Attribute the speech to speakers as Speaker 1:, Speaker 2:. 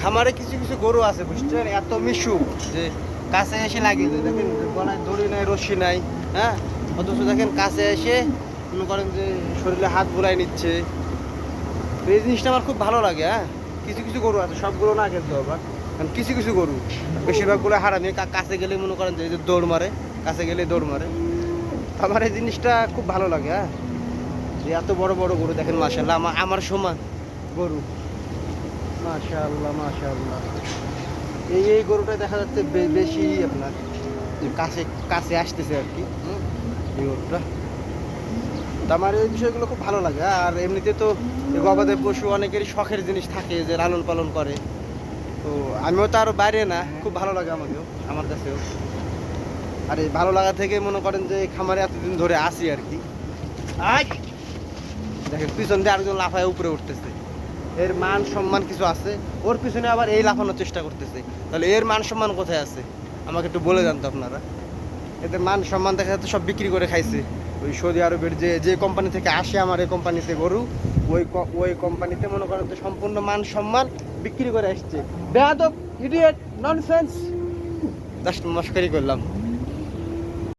Speaker 1: খামারে কিছু কিছু গরু আছে, বুঝছেন? এত মিশু যে কাছে এসে দেয় দেখেন গলায় দড়ি নাই রশ্মি নাই হ্যাঁ? অথচ দেখেন, কাছে এসে মনে করেন যে শরীরে হাত বুলাই নিচ্ছে। এই জিনিসটা আমার খুব ভালো লাগে হ্যাঁ? কিছু কিছু গরু আছে, সবগুলো না কিন্তু আবার কারণ কিছু কিছু গরু বেশিরভাগগুলো হারামি। কাছে গেলে মনে করেন যে দৌড় মারে, কাছে গেলে দৌড় মারে। আমার এই জিনিসটা খুব ভালো লাগে হ্যাঁ? যে এত বড় বড় গরু, দেখেন মাশাল্লাহ আমার আমার সমান গরু। মাশাআল্লাহ মাশাআল্লাহ। এই এই গরুটা দেখা যাচ্ছে বেশি আপনার কাছে কাছে আসতেছে আর কি এই গরুটা। আমার এই বিষয়গুলো খুব ভালো লাগে আর এমনিতে তো গবাদি পশু অনেকেরই শখের জিনিস থাকে যে লালন পালন করে। তো আমিও তো আরও বাইরে না খুব ভালো লাগে আমাকেও আমার কাছেও। আর এই ভালো লাগা থেকে মনে করেন যে খামারে এতদিন ধরে আসি আর কি! দেখেন পিছন দিয়ে আরেকজন লাফায় উপরে উঠতেছে। এর মান সম্মান কিছু আছে? ওর পিছনে আবার এই লাফানোর চেষ্টা করতেছে। তাহলে এর মান সম্মান কোথায় আছে? আমাকে একটু বলে জানতো আপনারা। এদের মান সম্মান দেখা যাচ্ছে সব বিক্রি করে খাইছে। ওই সৌদি আরবের যে যে কোম্পানি থেকে আসে আমার এই কোম্পানিতে গরু, ওই ওই কোম্পানিতে মনে করেন যে সম্পূর্ণ মান সম্মান বিক্রি করে আসছে। বেয়াদব ইডিয়েট ননসেন্স জাস্ট মস্কারি করলাম।